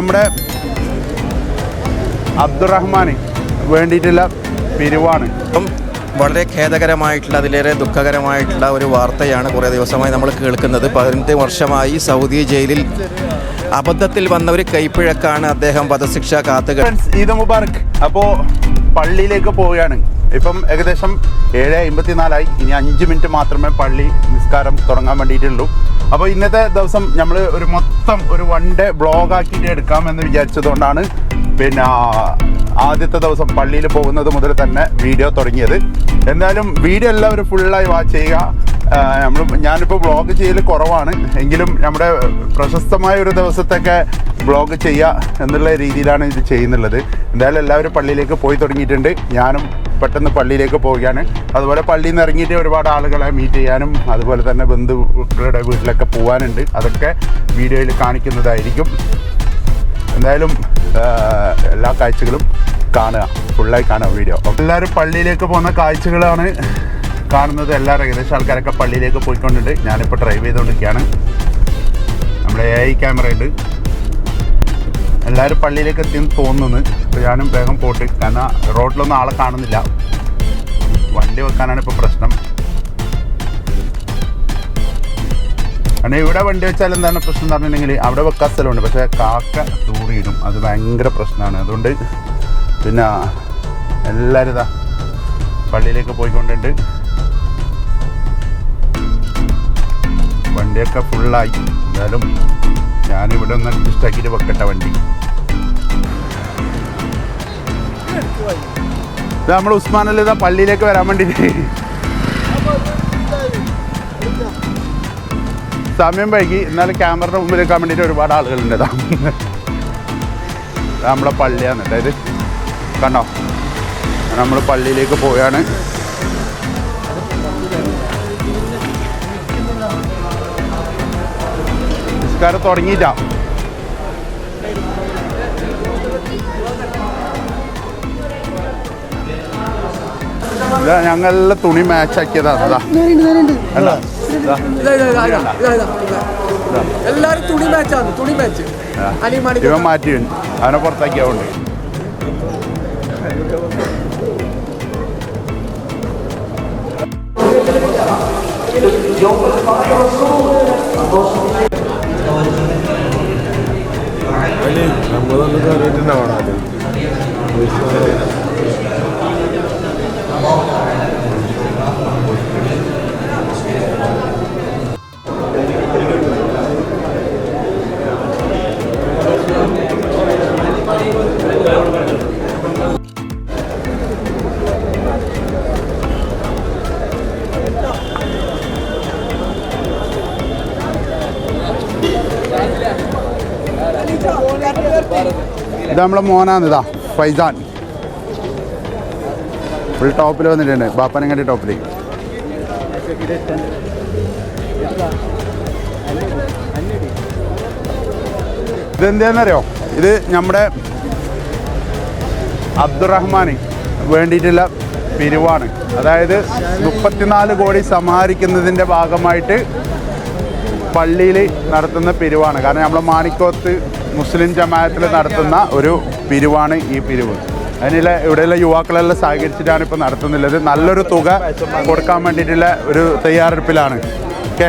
നമ്മുടെ അബ്ദുറഹ്മാന് വേണ്ടിയിട്ടുള്ള പിരിവാണ്. അപ്പം വളരെ ഖേദകരമായിട്ടുള്ള അതിലേറെ ദുഃഖകരമായിട്ടുള്ള ഒരു വാർത്തയാണ് കുറേ ദിവസമായി നമ്മൾ കേൾക്കുന്നത്. പതിനെട്ട് വർഷമായി സൗദി ജയിലിൽ അബദ്ധത്തിൽ വന്ന ഒരു കൈപ്പിഴക്കാണ് അദ്ദേഹം വധശിക്ഷ കാത്തുക ഫ്രണ്ട്സ് ഈദ് മുബാറക്. അപ്പോൾ പള്ളിയിലേക്ക് പോവുകയാണ്. ഇപ്പം ഏകദേശം ഏഴ് അമ്പത്തിനാലായി. ഇനി അഞ്ച് മിനിറ്റ് മാത്രമേ പള്ളി നിസ്കാരം തുടങ്ങാൻ വേണ്ടിയിട്ടുള്ളൂ. അപ്പോൾ ഇന്നത്തെ ദിവസം നമ്മൾ ഒരു മൊത്തം ഒരു വൺ ഡേ ബ്ലോഗ് ആക്കിയിട്ട് എടുക്കാമെന്ന് വിചാരിച്ചതുകൊണ്ടാണ് പിന്നെ ആദ്യത്തെ ദിവസം പള്ളിയിൽ പോകുന്നത് മുതൽ തന്നെ വീഡിയോ തുടങ്ങിയത്. എന്തായാലും വീഡിയോ എല്ലാവരും ഫുള്ളായി വാച്ച് ചെയ്യുക. നമ്മൾ ഞാനിപ്പോൾ ബ്ലോഗ് ചെയ്യൽ കുറവാണ്. എങ്കിലും നമ്മുടെ പ്രശസ്തമായ ഒരു ദിവസത്തൊക്കെ ബ്ലോഗ് ചെയ്യുക എന്നുള്ള രീതിയിലാണ് ഇത് ചെയ്യുന്നുള്ളത്. എന്തായാലും എല്ലാവരും പള്ളിയിലേക്ക് പോയി തുടങ്ങിയിട്ടുണ്ട്. ഞാനും പെട്ടെന്ന് പള്ളിയിലേക്ക് പോവുകയാണ്. അതുപോലെ പള്ളിയിൽ നിന്ന് ഇറങ്ങിയിട്ട് ഒരുപാട് ആളുകളെ മീറ്റ് ചെയ്യാനും അതുപോലെ തന്നെ ബന്ധുക്കളുടെ വീട്ടിലൊക്കെ പോകാനുണ്ട് അതൊക്കെ വീഡിയോയിൽ കാണിക്കുന്നതായിരിക്കും. എന്തായാലും എല്ലാ കാഴ്ചകളും കാണുക. ഫുള്ളായി കാണുക വീഡിയോ എല്ലാവരും പള്ളിയിലേക്ക് പോകുന്ന കാഴ്ചകളാണ് കാണുന്നത്. എല്ലാവരും ഏകദേശം ആൾക്കാരൊക്കെ പള്ളിയിലേക്ക് പോയിക്കൊണ്ടുണ്ട്. ഞാനിപ്പോൾ ഡ്രൈവ് ചെയ്തുകൊണ്ടിരിക്കുകയാണ് നമ്മുടെ എ ഐ ക്യാമറ ഉണ്ട്. എല്ലാവരും പള്ളിയിലേക്ക് എത്തിയെന്ന് തോന്നുന്നു. അപ്പോൾ ഞാനും വേഗം പോട്ട്. കാരണം റോഡിലൊന്നും ആളെ കാണുന്നില്ല. വണ്ടി വെക്കാനാണ് ഇപ്പോൾ പ്രശ്നം. കാരണം ഇവിടെ വണ്ടി വെച്ചാൽ എന്താണ് പ്രശ്നം എന്ന് പറഞ്ഞിട്ടുണ്ടെങ്കിൽ അവിടെ വെക്കാൻ സ്ഥലമുണ്ട്. പക്ഷേ കാക്ക തൂറിയിടും അത് ഭയങ്കര പ്രശ്നമാണ്. അതുകൊണ്ട് പിന്നെ എല്ലാവരും ഇതാ പള്ളിയിലേക്ക് പോയിക്കൊണ്ടുണ്ട്. വണ്ടിയൊക്കെ ഫുള്ളായി എന്തായാലും ഞാനിവിടെ ഒന്ന് അഡ്ജസ്റ്റ് ആക്കിയിട്ട് വെക്കട്ടെ വണ്ടി. നമ്മൾ ഉസ്മാനല്ല പള്ളിയിലേക്ക് വരാൻ വേണ്ടിയിട്ട് സമയം വൈകി. എന്നാലും ക്യാമറയുടെ മുമ്പിൽ വെക്കാൻ വേണ്ടിയിട്ട് ഒരുപാട് ആളുകളുണ്ട് ഇതാ. നമ്മളെ പള്ളിയാണ്. അതായത് കണ്ടോ? നമ്മൾ പള്ളിയിലേക്ക് പോയാണ്. നിസ്കാരം തുടങ്ങിയിട്ടാ ഇതാ ഞങ്ങളെല്ലാം തുണി മാച്ച് ആക്കിയതാണ് എല്ലാരും തുണി മാച്ചാണ് തുണി മാച്ച് ഇവൻ മാറ്റി അവനെ പുറത്താക്കിയാവുണ്ട് നമ്മൾ നല്ല കാര്യമായിട്ടുണ്ടാവണം അത് ഇത് നമ്മളെ മോനാണ് ഇതാ ഫൈസാൻ. ഫുൾ ടോപ്പിൽ വന്നിട്ടുണ്ട്. ബാപ്പനങ്ങാടി ടോപ്പിൽ ഇതെന്താണെന്നറിയോ ഇത് നമ്മുടെ അബ്ദുറഹ്മാന് വേണ്ടിയിട്ടുള്ള പിരിവാണ്. അതായത് മുപ്പത്തിനാല് കോടി സമാഹരിക്കുന്നതിന്റെ ഭാഗമായിട്ട് പള്ളിയിൽ നടത്തുന്ന പിരിവാണ്. കാരണം നമ്മൾ മാണിക്കോത്ത് മുസ്ലിം ജമാഅത്തിൽ നടത്തുന്ന ഒരു പിരിവാണ് ഈ പിരിവ്. അതിനുള്ള ഇവിടെയുള്ള യുവാക്കളെല്ലാം സഹകരിച്ചിട്ടാണ് ഇപ്പോൾ നടത്തുന്നുള്ളത്. നല്ലൊരു തുക കൊടുക്കാൻ വേണ്ടിയിട്ടുള്ള ഒരു തയ്യാറെടുപ്പിലാണ്. ഓക്കെ?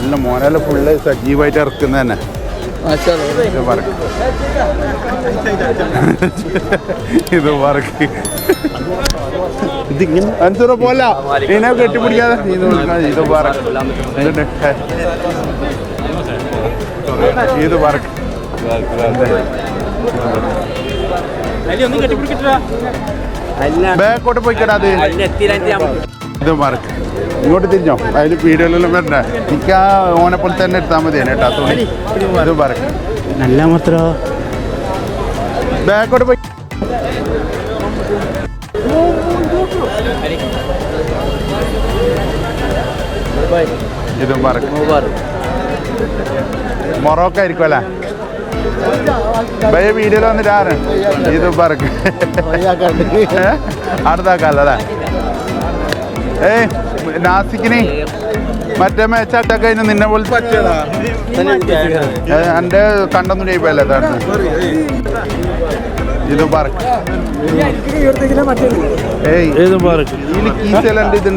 നല്ല മോനല്ല ഫുള്ള് സജീവമായിട്ട് ഇറക്കുന്നത് തന്നെ. ഇത് വർക്ക് ഇത് വർക്ക് അഞ്ചൂറ് പോലെ. ഇതിനെ കെട്ടിപ്പിടിക്കാതെ ഇത്. ഇത് വർക്ക്. ഇത് വർക്ക് ബാക്കോട്ട് പോയിക്കടാ അത്. ഇത് വർക്ക് ഇങ്ങോട്ട് തിരിഞ്ഞോ? അതിൽ വീഡിയോയിലെല്ലാം വരണ്ട. എനിക്ക് ആ ഓനെ പോലെ തന്നെ എടുത്താൽ മതി കേട്ടോ തുണി. ഇത് വർക്ക് നല്ല മാത്രോ? ബാക്കോട്ട് പോയി. ഇതും മൊറോക്ക ആയിരിക്കും അല്ലേ? ഭയ വീഡിയോയിൽ വന്നിട്ട് ആര്? ഇത് പറക്ക്. അടുത്താക്കല്ലേ ഏയ് നാസിക്കിനി മറ്റേ മാച്ചൊക്കെ അതിന് നിന്നെ പോലെ എന്റെ എന്റെ കണ്ടൊന്നും ചെയ്യല്ലേ ഇത് പറക്ക്. ഏയ് ഏത് പാർക്ക് ഇതിൽ കീസെല്ലാം ഇത്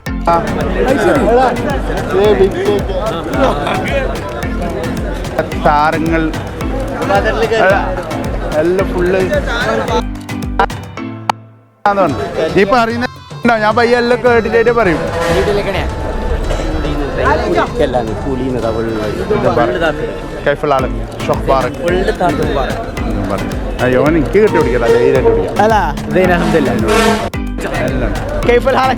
താരങ്ങൾ എല്ലാം ഫുള്ള് നീ പറയുന്ന ഞാൻ പയ്യ എല്ലാം കേട്ടിട്ടേ പറയും. അയ്യോ എനിക്ക് കിട്ടി പിടിക്കല ധൈര്യമായിട്ട് പിടിക്കാം അല്ല ദൈന അഹമ്മദില്ല എല്ലാം. കൈഫൽ ഹാളെ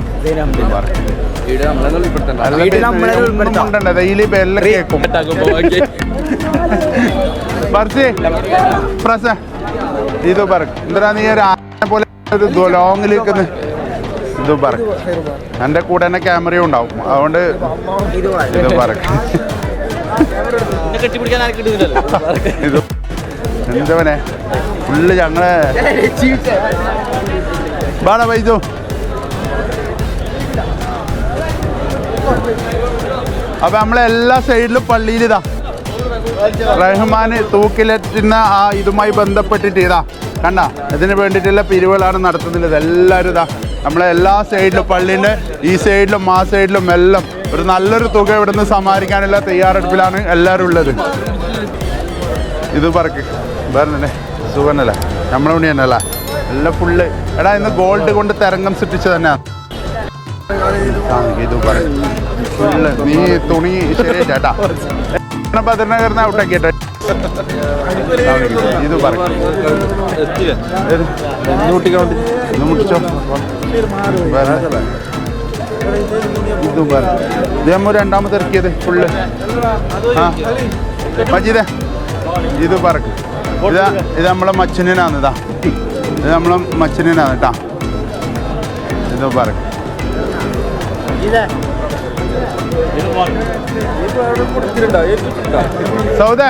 കേൾക്കും പ്രസ. ഇത് പറക്ക് എന്താ നീ ഒരു ആനെ പോലെ ഒരു ലോങ്ങിൽ നിൽക്കുന്ന ഇത് പറക്ക് എന്റെ കൂടെ തന്നെ ക്യാമറയും ഉണ്ടാവും. അതുകൊണ്ട് ഇത് പറക്ക് ഇത് എന്തവനെ ഫുള്ള് ഞങ്ങളെ. ബാടാ വൈദ്യോ അപ്പൊ നമ്മളെല്ലാ സൈഡിലും പള്ളിയിൽ ഇതാ റഹ്മാന് തൂക്കിലെറ്റുന്ന ആ ഇതുമായി ബന്ധപ്പെട്ടിട്ട് ഇതാ കണ്ട? ഇതിന് വേണ്ടിയിട്ടുള്ള പിരിവുകളാണ് നടത്തുന്നത്. എല്ലാവരും ഇതാ നമ്മളെ എല്ലാ സൈഡിലും പള്ളീന്റെ ഈ സൈഡിലും ആ സൈഡിലും എല്ലാം ഒരു നല്ലൊരു തുക ഇവിടുന്ന് സമാഹരിക്കാനുള്ള തയ്യാറെടുപ്പിലാണ് എല്ലാവരും ഉള്ളത്. ഇത് പറക്ക്. വേറെ സുഖനല്ലേ നമ്മളെ ഉണ്ണി തന്നെയല്ല? എല്ലാം ഫുള്ള് എടാ ഇന്ന് ഗോൾഡ് കൊണ്ട് തരംഗം സൃഷ്ടിച്ചു തന്നെയാണ് ഇത് പറ ഫുള്ള് നീ തുണി ശരി ചേട്ടാ. ഭദ്രനഗറിന് ഔട്ടാക്കിട്ടോ ഇത് പറഞ്ഞു രണ്ടാമത് ഇറക്കിയത് ഫുള്ള് ആ. ഇത് പറക്ക് ഇതാ ഇത് നമ്മളെ മച്ചനാണ് ഇതാ. ഇത് നമ്മളെ മച്ചനാണ് കേട്ടാ. ഇത് പറക്ക് സൗദ.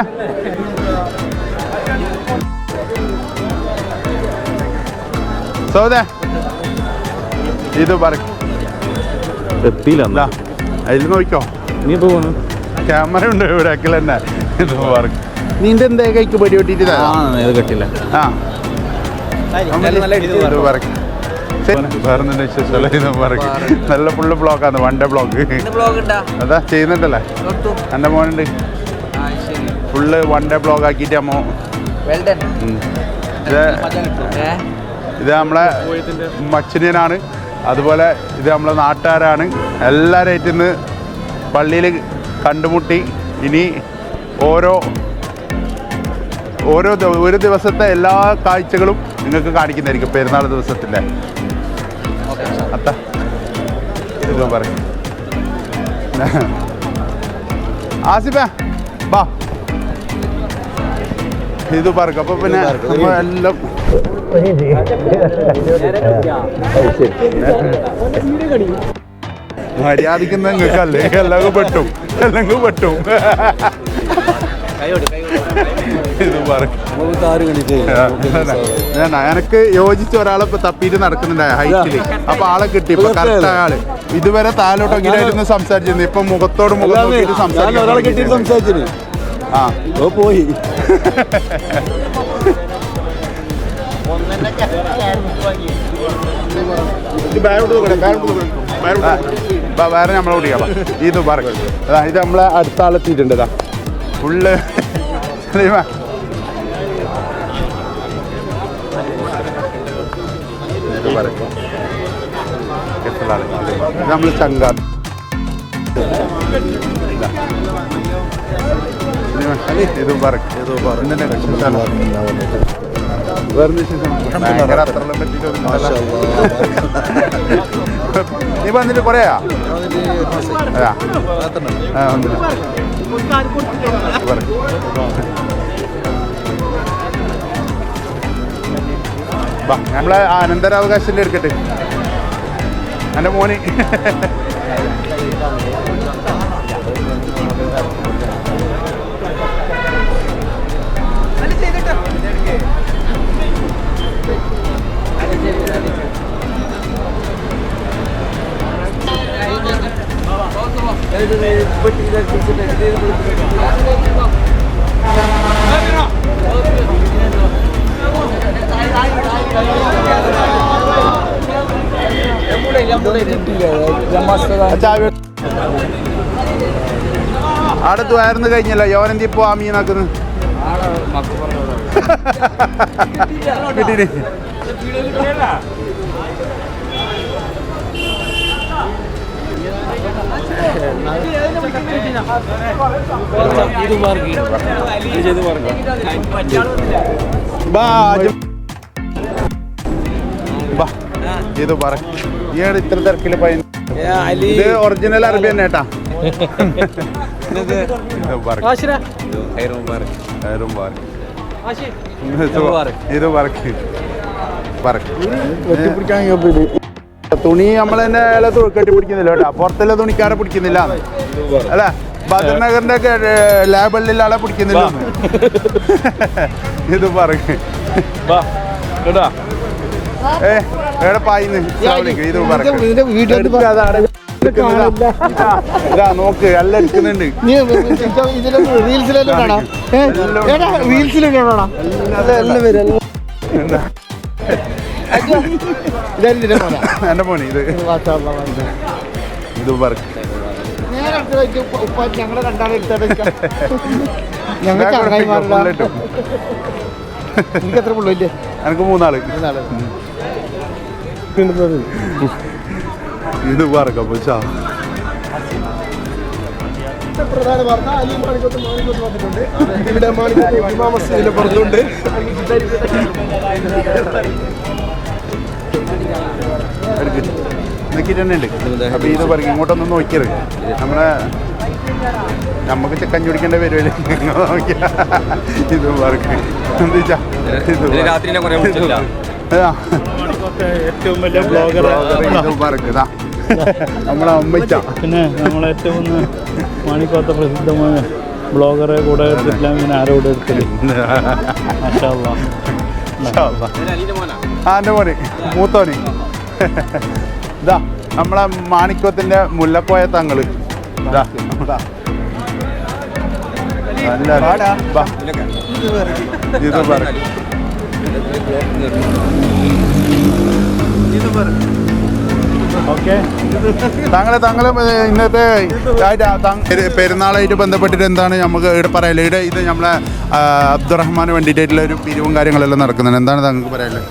സൗദ. ഇത് പറക്ക് എത്തിയില്ല അതിൽ നോക്കിക്കോ. നീ പോകുന്നു ക്യാമറ ഉണ്ട് ഇവിടെ അക്കിൽ തന്നെ. ഇത് പറക്ക് നിന്റെ എന്തേ കൈക്ക് പടി ആ ഇത് കെട്ടില്ല. ആ. ഇത് പറക്ക് നല്ല ഫുള്ള് ബ്ലോക്കാണ് വൺ ഡേ ബ്ലോക്ക് അതാ ചെയ്യുന്നുണ്ടല്ലേ? എന്റെ മോനുണ്ട്. ഫുള്ള് വൺ ഡേ ബ്ലോക്ക് ആക്കിയിട്ട് അമ്മോ ഇത് നമ്മളെ മച്ചിനാണ് അതുപോലെ ഇത് നമ്മളെ നാട്ടുകാരാണ്. എല്ലാവരായിട്ട് ഇന്ന് പള്ളിയിൽ കണ്ടുമുട്ടി. ഇനി ഓരോ ഓരോ ഒരു ദിവസത്തെ എല്ലാ കാഴ്ചകളും നിങ്ങൾക്ക് കാണിക്കുന്നതായിരിക്കും. പെരുന്നാൾ ദിവസത്തിന്റെ അത്ത. ഇത് പറയും. ആസിഫ ബാ ഇത് പറക്കും. അപ്പൊ പിന്നെ എല്ലാം മര്യാദിക്കുന്ന നിങ്ങൾക്ക് അല്ലെങ്കിൽ എല്ലാം പെട്ടും. എല്ലാം പെട്ടും. ഇത് പറയും എനക്ക് യോജിച്ച ഒരാളെ ഇപ്പൊ തപ്പിയിട്ട് നടക്കുന്നുണ്ടായ ഹൈറ്റിൽ അപ്പൊ ആളെ കിട്ടി ഇപ്പൊ കറക്റ്റ് ആൾ. ഇതുവരെ താലോട്ട് അങ്ങനെയായിരുന്നു സംസാരിച്ചിരുന്നു ഇപ്പൊ മുഖത്തോട് മുഖം നോക്കിയിട്ട് ആ. പോയി. വേറെ നമ്മളെ കുടിക്കാം. ഇത് പറയും ഇത് നമ്മളെ അടുത്ത ആളെത്തിയിട്ടുണ്ട് ഇതാ. ഫുള്ള് സലീമ. ഇത് നമ്മൾ ചങ്ക ഇതാ. പറയും? ഭയങ്കര അത്രയെല്ലാം. നീ വന്നിട്ട് കുറയാ അതാ നമ്മളെ അനന്തരാവകാശത്തിന്റെ എടുക്കട്ടെ. എന്റെ മോന്. ഇത ചാവി അവിടെ ദ്വാരന്ന് കഴിഞ്ഞല്ലോ. യോനന്തി ഇപ്പോ ആ മീനാക്കുന്നത് കിട്ടീന് ബാ ഇത് പറ. ഈയാണ് ഇത്ര തിരക്കിൽ പയ്യൻ ഇത് ഒറിജിനൽ അറബി തന്നെ കേട്ടാ. ഇത് പറക്ക് പറക്ക് തുണി നമ്മൾ തന്നെ ഇല തു- കെട്ടിപ്പിടിക്കുന്നില്ല കേട്ടോ. പുറത്തുള്ള തുണിക്കാരെ പിടിക്കുന്നില്ല അല്ല? ബദർനഗറിന്റെ ഒക്കെ ലാബിലുള്ള ആളെ പിടിക്കുന്നില്ല ഇത് പറക്ക് പായിന്ന് ഇത് നോക്ക് എല്ലാം എടുക്കുന്നുണ്ട്. റീൽസിലെല്ലാം കാണാം. ഏടാ റീൽസിലൊക്കെ കാണാം. എല്ലാം വരും എന്താ? ഇതായിരുന്നു പോലെ എന്റെ മോനെ ഇത്. ഇത് പറക്ക് ഞങ്ങളെ രണ്ടാളെ ഞങ്ങൾ. എനിക്ക് എത്ര പിള്ളേര് എനിക്ക് മൂന്നാൾ. ഇത് പറക്ക പക്ഷാ പ്രധാന വാർത്ത അലി മാണിക്കത്ത് മാണിക്കത്ത് വന്നിട്ടുണ്ട്. ഇവിടെ മസ്ജിദിലെ പുറത്തുണ്ട് തന്നെ ഉണ്ട്. ഇത് പറയും ഇങ്ങോട്ടൊന്നും നോക്കിയത് നമ്മളെ നമുക്ക് ചെക്കൻ ചുടിക്കേണ്ട വരുമല്ലേ നോക്കിയാ. ഇത് പറക്ക്. എന്താ ഇത് ഏറ്റവും വലിയ ബ്ലോഗർ നമ്മളെ അമ്മച്ച പിന്നെ നമ്മളെ ഏറ്റവും മാണിക്കോത്ത പ്രസിദ്ധമായ ബ്ലോഗറെ കൂടെ എടുത്തിട്ടില്ല ഇങ്ങനെ ആരോട് എടുത്തില്ല? മാഷാ അല്ലാ. ആ എന്റെ മോന്. മൂത്തോന്. ഇതാ നമ്മളെ മാണിക്യത്തിന്റെ മുല്ലക്കോയ തങ്ങൾ. ഇതാ ഇതാ. നല്ല. ഇത് പറ. ഓക്കെ. താങ്കളെ താങ്കൾ ഇന്നത്തെ പെരുന്നാളായിട്ട് ബന്ധപ്പെട്ടിട്ട് എന്താണ് നമുക്ക് ഇവിടെ പറയാനുള്ളത്? ഇവിടെ ഇത് നമ്മളെ അബ്ദുറഹ്മാന് വേണ്ടിയിട്ടുള്ള ഒരു പിരിവും കാര്യങ്ങളെല്ലാം നടക്കുന്നുണ്ട്. എന്താണ് താങ്കൾക്ക് പറയാനുള്ളത്?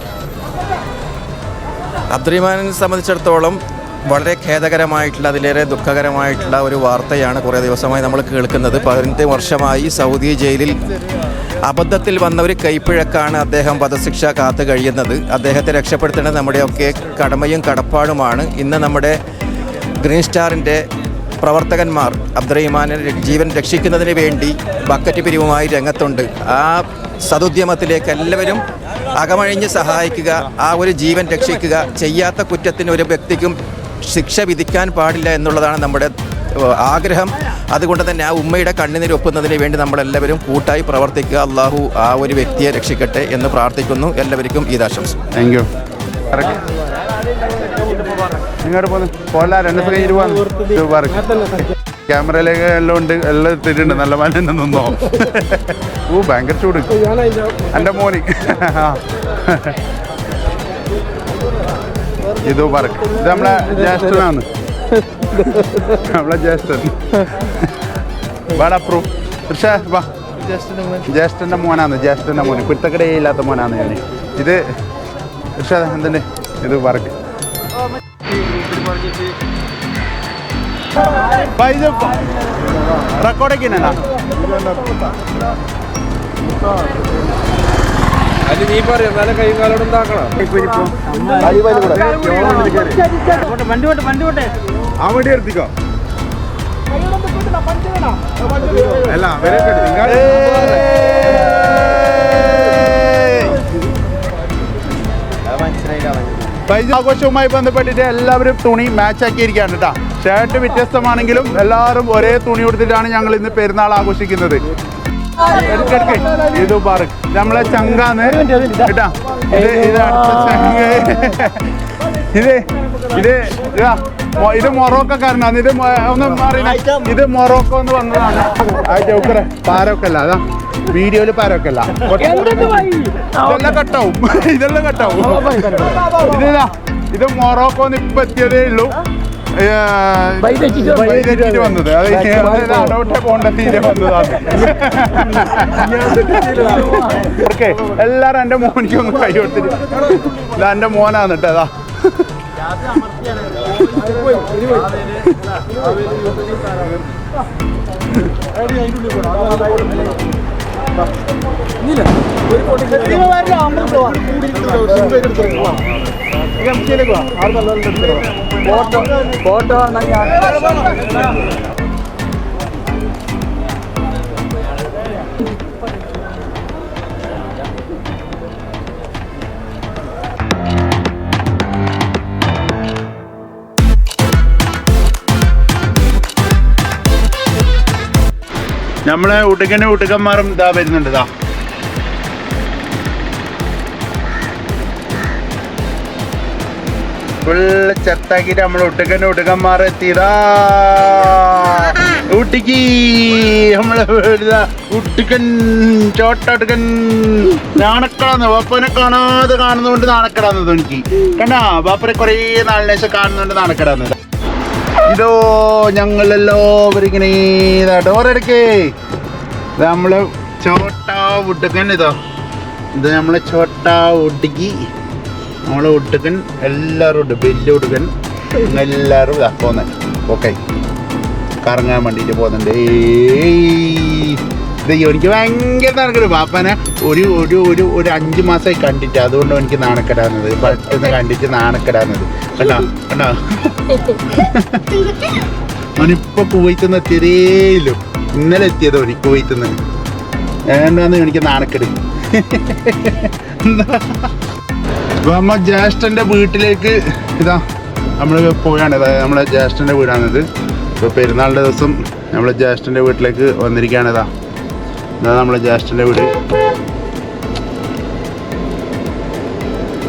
അബ്ദുറഹ്മാനെ സംബന്ധിച്ചിടത്തോളം വളരെ ഖേദകരമായിട്ടുള്ള അതിലേറെ ദുഃഖകരമായിട്ടുള്ള ഒരു വാർത്തയാണ് കുറേ ദിവസമായി നമ്മൾ കേൾക്കുന്നത്. പതിനെട്ട് വർഷമായി സൗദി ജയിലിൽ അബദ്ധത്തിൽ വന്ന ഒരു കൈപ്പിഴക്കാണ് അദ്ദേഹം വധശിക്ഷ കാത്തു കഴിയുന്നത്. അദ്ദേഹത്തെ രക്ഷപ്പെടുത്തേണ്ടത് നമ്മുടെയൊക്കെ കടമയും കടപ്പാടുമാണ്. ഇന്ന് നമ്മുടെ ഗ്രീൻ സ്റ്റാറിന്റെ പ്രവർത്തകന്മാർ അബ്ദുറഹിമാനെ ജീവൻ രക്ഷിക്കുന്നതിന് വേണ്ടി ബക്കറ്റ് പിരിവുമായി രംഗത്തുണ്ട്. ആ സതുദ്യമത്തിലേക്ക് എല്ലാവരും അകമഴിഞ്ഞ് സഹായിക്കുക ആ ഒരു ജീവൻ രക്ഷിക്കുക ചെയ്യാത്ത കുറ്റത്തിന് ഒരു വ്യക്തിക്കും ശിക്ഷ വിധിക്കാൻ പാടില്ല എന്നുള്ളതാണ് നമ്മുടെ ആഗ്രഹം. അതുകൊണ്ട് തന്നെ ആ ഉമ്മയുടെ കണ്ണുനീര് ഒപ്പുന്നതിന് വേണ്ടി നമ്മളെല്ലാവരും കൂട്ടായി പ്രവർത്തിക്കുക. അള്ളാഹു ആ ഒരു വ്യക്തിയെ രക്ഷിക്കട്ടെ എന്ന് പ്രാർത്ഥിക്കുന്നു. എല്ലാവർക്കും ഈദാശംസ താങ്ക് യു ഇങ്ങോട്ട് പോലാ രണ്ട് ക്യാമറയിലേക്ക് എല്ലാം ഉണ്ട് എല്ലാം എത്തിയിട്ടുണ്ട് നല്ല മല നിന്നോ ഓ ഭയങ്കര ചൂട്. എന്റെ മോന്. ആ. ഇത് പറക്ക്. ഇത് നമ്മളെ ജ്യേഷ്ഠനാണ്. നമ്മളെ ജ്യേഷ്ഠൻ. വാടാ പ്രൂ വാ. ജ്യേഷ്ഠന്റെ മോനാണ് ജ്യേഷ്ഠന്റെ മോന്. കുരുത്തക്കടയില്ലാത്ത മോനാണ് ഞാൻ ഇത് പക്ഷേ എന്തുണ്ട്? ഇത് പറക്ക്. ഇത് റെക്കോർഡൊക്കെ ഉണ്ടോ അല്ല നീ പറയും എന്നാലും കൈ കാലോടും താക്കണം ആ വണ്ടി എടുത്തിക്കോ അല്ല പൈസ ആഘോഷവുമായി ബന്ധപ്പെട്ടിട്ട് എല്ലാവരും തുണി മാച്ച് ആക്കിയിരിക്കുകയാണ് കേട്ടോ ഷർട്ട് വ്യത്യസ്തമാണെങ്കിലും എല്ലാവരും ഒരേ തുണി കൊടുത്തിട്ടാണ് ഞങ്ങൾ ഇന്ന് പെരുന്നാൾ ആഘോഷിക്കുന്നത്. ഇത് പറ നമ്മളെ ചങ്കാന്ന്. കേട്ടാ? ഇത് ഇത് അടുത്ത ചങ്ക്. ഇത് ഇത് ഇതാ ഇത് മൊറോക്കക്കാരനാണ് ഇത് ഒന്ന് മാറി ഇത് മൊറോക്കോ എന്ന് വന്നതാണ് ആ ജോക്കറെ പാരൊക്കെ അല്ല അതാ. വീഡിയോയിൽ പാരൊക്കെ അല്ല. ഇതെല്ലാം കട്ടാവും. ഇതെല്ലാം കട്ടാവും. ഇതാ ഇത് മൊറോക്കോന്ന് ഇപ്പൊ എത്തിയതേ ഉള്ളൂ. വഴിതെറ്റിട്ട് വന്നത്. അത് അടോട്ടെ പോണ്ട തീരെ വന്നതാണ്. ഓക്കെ എല്ലാരും എന്റെ മോനിക്ക് ഒന്ന് കൈ കൊടുത്തിട്ട് ഇതാ എന്റെ മോനാണ് കേട്ടോ അതാ ഫോട്ടോ നമ്മളെ ഉടുക്കനും ഉടുക്കന്മാരും ഇതാ വരുന്നുണ്ട് ഇതാ. ഫുള്ള് ചെത്താക്കിട്ട് നമ്മൾ ഉടുക്കനും ഉടുക്കന്മാർ എത്തിയതാ. ഊട്ടിക്ക്. നമ്മളെ ഉടുക്കൻ ചോട്ടടുക്കൻ നാണക്കടാന്ന് ബാപ്പനെ കാണാതെ കാണുന്നതുകൊണ്ട് നാണക്കടാന്ന് എനിക്ക്. കണ്ടാ ബാപ്പനെ കുറേ നാളിനേശം ശേഷം കാണുന്നതുകൊണ്ട് നാണക്കടാന്നത്. ഇതോ ഞങ്ങളെല്ലാവരും ഇങ്ങനെ ഡോറെടുക്കേ ഇത് നമ്മൾ ചോട്ടാ ഉടുക്കൻ ഇതോ. ഇത് നമ്മളെ ചോട്ടാ ഉടുക്കി നമ്മളെ ഒടുക്കൻ എല്ലാവരും ഉണ്ട്. വലിയ ഉടുക്കൻ. എല്ലാവരും ഇതാ പോന്നെ. ഓക്കെ കറങ്ങാൻ വേണ്ടിയിട്ട് പോകുന്നുണ്ട്. ഏയ്. ഇത് എനിക്ക് ഭയങ്കര നടക്കരുത് പാപ്പനെ ഒരു ഒരു ഒരു ഒരു അഞ്ച് മാസമായി കണ്ടിട്ട്. അതുകൊണ്ട് എനിക്ക് നാണക്കെടാന്നത് പെട്ടെന്ന് കണ്ടിട്ട് നാണക്കെടാന്നത് കണ്ടോ? കണ്ടോ? അവനിപ്പോ കുവൈത്ത് നിന്ന് എത്തിയതേയില്ലോ. ഇന്നലെ എത്തിയതോ ഒരു കുവൈത്ത് നിന്ന് ഏണ്ടാന്ന് എനിക്ക് നാണക്കെട്. അപ്പൊ നമ്മ ജ്യേഷ്ഠന്റെ വീട്ടിലേക്ക് ഇതാ നമ്മൾ പോയാണ്. അതായത് നമ്മളെ ജ്യേഷ്ഠന്റെ വീടാണിത് ഇപ്പൊ പെരുന്നാളിന്റെ ദിവസം നമ്മളെ ജ്യേഷ്ഠന്റെ വീട്ടിലേക്ക് വന്നിരിക്കുകയാണ് ഇതാ. ഇതാ നമ്മളെ ജ്യേഷ്ഠന്റെ വീട്.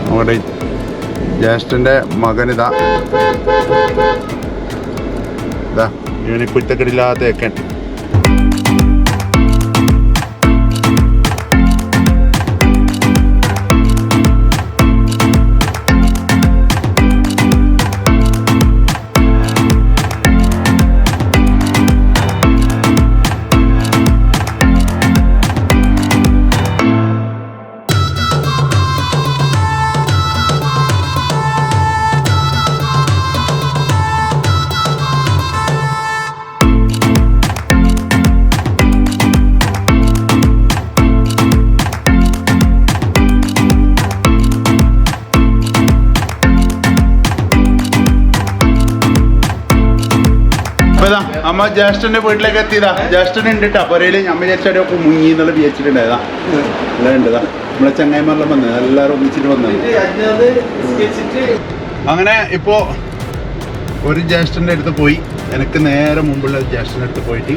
നമ്മുടെ ജ്യേഷ്ഠന്റെ മകൻ ഇതാ. ഇവന് കുറ്റക്കെടില്ലാത്ത ഏക്കൻ. ജ്യേഷ്ഠന്റെ വീട്ടിലേക്ക് എത്തിയതാ. ജ്യേഷ്ഠൻ ഉണ്ട് പൊരയിൽ വിചാരിച്ചാൽ ഒക്കെ മുങ്ങി എന്നുള്ള വിചാരിച്ചിട്ടുണ്ടായതാ എല്ലാം ഉണ്ടതാ. നമ്മളെ ചങ്ങായിമാരെല്ലാം വന്നത് എല്ലാവരും ഒന്നിച്ചിട്ട് വന്നത് അങ്ങനെ ഇപ്പോ ഒരു ജ്യേഷ്ഠന്റെ അടുത്ത് പോയി. എനിക്ക് നേരെ മുമ്പുള്ള ജ്യേഷ്ഠന്റെ അടുത്ത് പോയിട്ട്.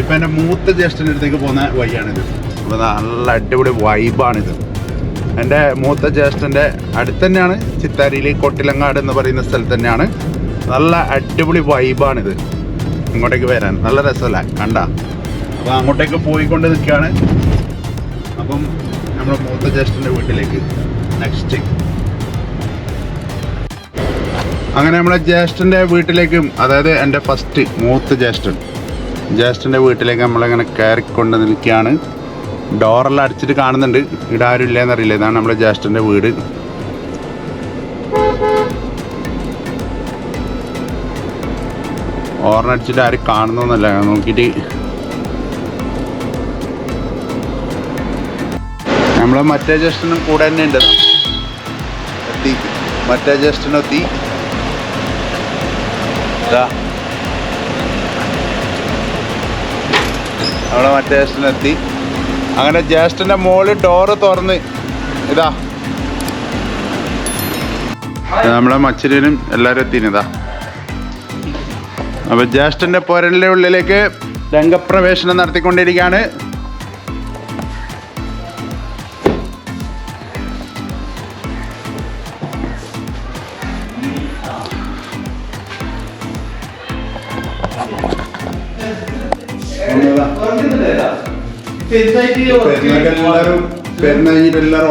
ഇപ്പൊ എന്റെ മൂത്ത ജ്യേഷ്ഠന്റെ അടുത്തേക്ക് പോകുന്ന വഴിയാണിത്. അപ്പൊ നല്ല അടിപൊളി വൈബാണിത് എന്റെ മൂത്ത ജ്യേഷ്ഠന്റെ അടുത്ത് തന്നെയാണ്. ചിത്താരിയിലെ കൊട്ടിലങ്ങാട് എന്ന് പറയുന്ന സ്ഥലത്ത് തന്നെയാണ്. നല്ല അടിപൊളി വൈബാണിത് ഇങ്ങോട്ടേക്ക് വരാൻ. നല്ല രസമല്ല? കണ്ട? അപ്പോൾ അങ്ങോട്ടേക്ക് പോയിക്കൊണ്ട് നിൽക്കുകയാണ്. അപ്പം നമ്മുടെ മൂത്ത ജ്യേഷ്ഠന്റെ വീട്ടിലേക്ക് നെക്സ്റ്റ് അങ്ങനെ നമ്മളെ ജ്യേഷ്ഠന്റെ വീട്ടിലേക്കും അതായത് എന്റെ ഫസ്റ്റ് മൂത്ത ജ്യേഷ്ഠൻ ജ്യേഷ്ഠന്റെ വീട്ടിലേക്ക് നമ്മളിങ്ങനെ കയറിക്കൊണ്ട് നിൽക്കുകയാണ്. ഡോറെല്ലാം അടിച്ചിട്ട് കാണുന്നുണ്ട്. ഇവിടെ ആരും ഇതാണ് നമ്മുടെ ജ്യേഷ്ഠന്റെ വീട്. ഓർണടിച്ചിട്ട് ആരും കാണുന്നൊന്നല്ല. നോക്കിയിട്ട് നമ്മളെ മറ്റേ ജസ്റ്റിനും കൂടെ തന്നെ ഉണ്ട്. എത്തി. മറ്റേ ജസ്റ്റിനെത്തി നമ്മളെ മറ്റേ ജസ്റ്റിനെത്തി അങ്ങനെ ജ്യേഷ്ഠന്റെ മോൾ ഡോറ് തുറന്ന്. ഇതാ. നമ്മളെ മച്ചിനും എല്ലാരും എത്തിനിതാ അപ്പൊ ജ്യേഷ്ഠന്റെ പോരലിന്റെ ഉള്ളിലേക്ക് രംഗപ്രവേശനം നടത്തിക്കൊണ്ടിരിക്കുകയാണ്.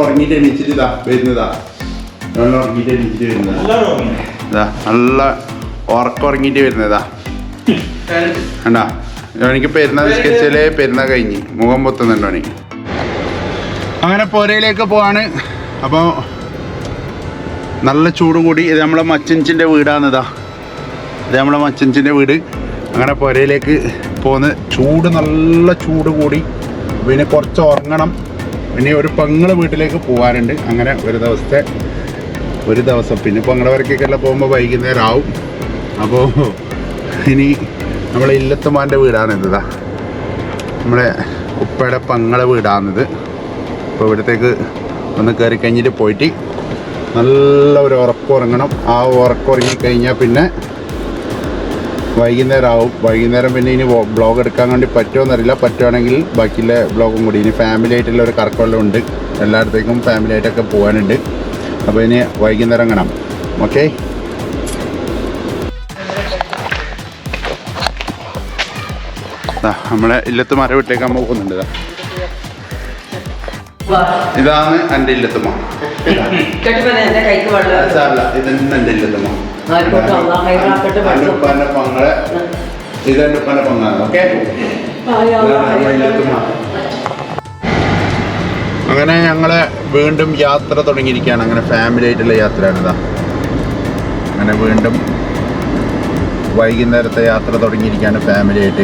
ഉറങ്ങിയിട്ട് എണീച്ചിട്ട് നല്ല ഉറക്കം ഉറങ്ങിയിട്ട് വരുന്നതാ. കണ്ടാ? എനിക്ക് പെരുന്ന സ്കെച്ചിലെ പെരുന്ന കഴിഞ്ഞ്. മുഖം പൊത്തുന്നുണ്ടോ എനിക്ക് അങ്ങനെ പോരയിലേക്ക് പോവാണ്. അപ്പോൾ നല്ല ചൂടും കൂടി. ഇത് നമ്മളെ മച്ചഞ്ചിന്റെ വീടാണിതാ ഇത്. നമ്മളെ മച്ചഞ്ചിന്റെ വീട്. അങ്ങനെ പുരയിലേക്ക് പോന്ന് ചൂട് നല്ല ചൂട് കൂടി. പിന്നെ കുറച്ച് ഉറങ്ങണം. പിന്നെ ഒരു പെങ്ങളെ വീട്ടിലേക്ക് പോകാറുണ്ട് അങ്ങനെ ഒരു ദിവസത്തെ ഒരു ദിവസം. പിന്നെ പെങ്ങളെ വരക്കൊക്കെ പോകുമ്പോൾ വൈകുന്നേരം ആവും അപ്പോൾ ഇനി നമ്മളെ ഇല്ലത്തുമാന്റെ വീടാണിത് നമ്മളെ ഉപ്പയുടെ പങ്ങളെ വീടാണിത് അപ്പോൾ ഇവിടത്തേക്ക് ഒന്ന് കയറി കഴിഞ്ഞിട്ട് പോയിട്ട് നല്ല ഒരു ഉറക്കുറങ്ങണം ആ ഉറക്കുറങ്ങി കഴിഞ്ഞാൽ പിന്നെ വൈകുന്നേരം ആവും വൈകുന്നേരം പിന്നെ ഇനി ബ്ലോഗ് എടുക്കാൻ വേണ്ടി പറ്റുമെന്നറിയില്ല പറ്റുവാണെങ്കിൽ ബാക്കിയുള്ള ബ്ലോഗും കൂടി. ഇനി ഫാമിലി ആയിട്ടുള്ള ഒരു കറക്കമെല്ലാം ഉണ്ട്. എല്ലായിടത്തേക്കും ഫാമിലി ആയിട്ടൊക്കെ പോകാനുണ്ട്. അപ്പോൾ ഇനി വൈകുന്നേരം കാണാം. ഓക്കെ നമ്മളെ ഇല്ലത്ത് മര വീട്ടിലേക്ക് അമ്മ പോകുന്നുണ്ട്. ഇതാണ് എന്റെ ഇല്ലത്തുമ്മ കെട്ടിപ്പന്നെ എന്റെ ഇതന്നെ എന്റെ ഇല്ലത്തുമ്മ പങ്ങളെ. ഇതെന്റെ ഉപ്പാന്റെ പങ്കാണ് ഓക്കെ. അങ്ങനെ ഞങ്ങൾ വീണ്ടും യാത്ര തുടങ്ങിയിരിക്കുകയാണ്. അങ്ങനെ ഫാമിലി ആയിട്ടുള്ള യാത്രയാണ് ഇതാ അങ്ങനെ വീണ്ടും വൈകുന്നേരത്തെ യാത്ര തുടങ്ങിയിരിക്കുകയാണ് ഫാമിലി ആയിട്ട്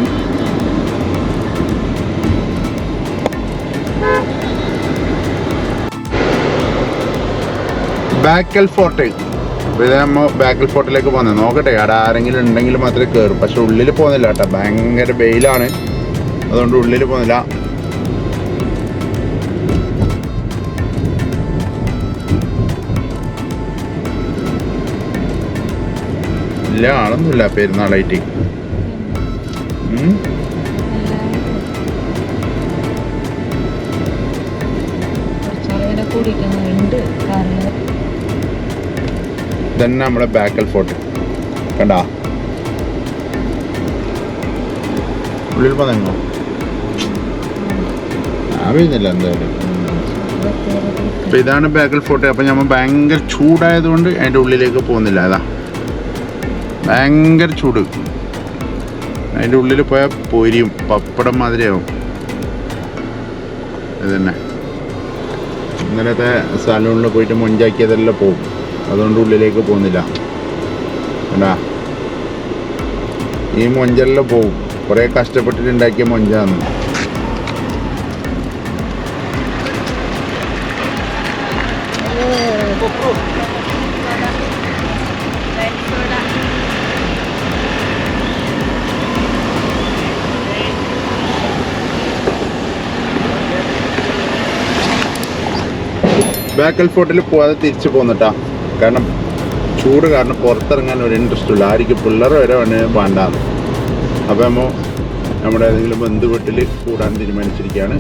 ബാക്കൽ ഫോർട്ട് അപ്പോൾ ഇത് നമ്മൾ ബാക്കൽ ഫോർട്ടിലേക്ക് പോകുന്നത് നോക്കട്ടെ അവിടെ ആരെങ്കിലും ഉണ്ടെങ്കിൽ മാത്രമേ കയറും പക്ഷെ ഉള്ളിൽ പോകുന്നില്ല കേട്ടോ. ഭയങ്കര വെയിലാണ്. അതുകൊണ്ട് ഉള്ളിൽ പോകുന്നില്ല. ഇല്ല ആളൊന്നുമില്ല പെരുന്നാളായിട്ട്. ഇതന്നെ നമ്മുടെ ബാക്കൽ ഫോർട്ട് കണ്ടാ? ഉള്ളിൽ പോകുന്നോ ഞാൻ എന്തായാലും. അപ്പൊ ഇതാണ് ബാക്കൽ ഫോർട്ട് അപ്പൊ നമ്മൾ ഭയങ്കര ചൂടായതുകൊണ്ട് അതിന്റെ ഉള്ളിലേക്ക് പോകുന്നില്ല. അതാ. ഭയങ്കര ചൂട്. അതിന്റെ ഉള്ളിൽ പോയാൽ പൊരിയും. പപ്പടം മാതിരിയാവും. ഇതന്നെ. ഇന്നലത്തെ സലൂണിൽ പോയിട്ട് മൊഞ്ചാക്കിയതെല്ലാം പോകും അതുകൊണ്ട് ഉള്ളിലേക്ക് പോകുന്നില്ല. കണ്ടാ? ഈ മൊഞ്ചെല്ലാം പോവും. കുറേ കഷ്ടപ്പെട്ടിട്ട് ഉണ്ടാക്കിയ മൊഞ്ചാന്ന്. ബാക്കൽ ഫോർട്ടിൽ പോവാതെ തിരിച്ചു പോന്നിട്ടാ. കാരണം ചൂട് കാരണം പുറത്തിറങ്ങാൻ ഒരു ഇൻട്രസ്റ്റ് ഇല്ല. ആയിരിക്കും പിള്ളേർ വരെ വേണേ വേണ്ടാന്ന്. അപ്പോൾ നമ്മുടെ ഏതെങ്കിലും ബന്ധുവീട്ടിൽ കൂടാൻ തീരുമാനിച്ചിരിക്കുകയാണ്.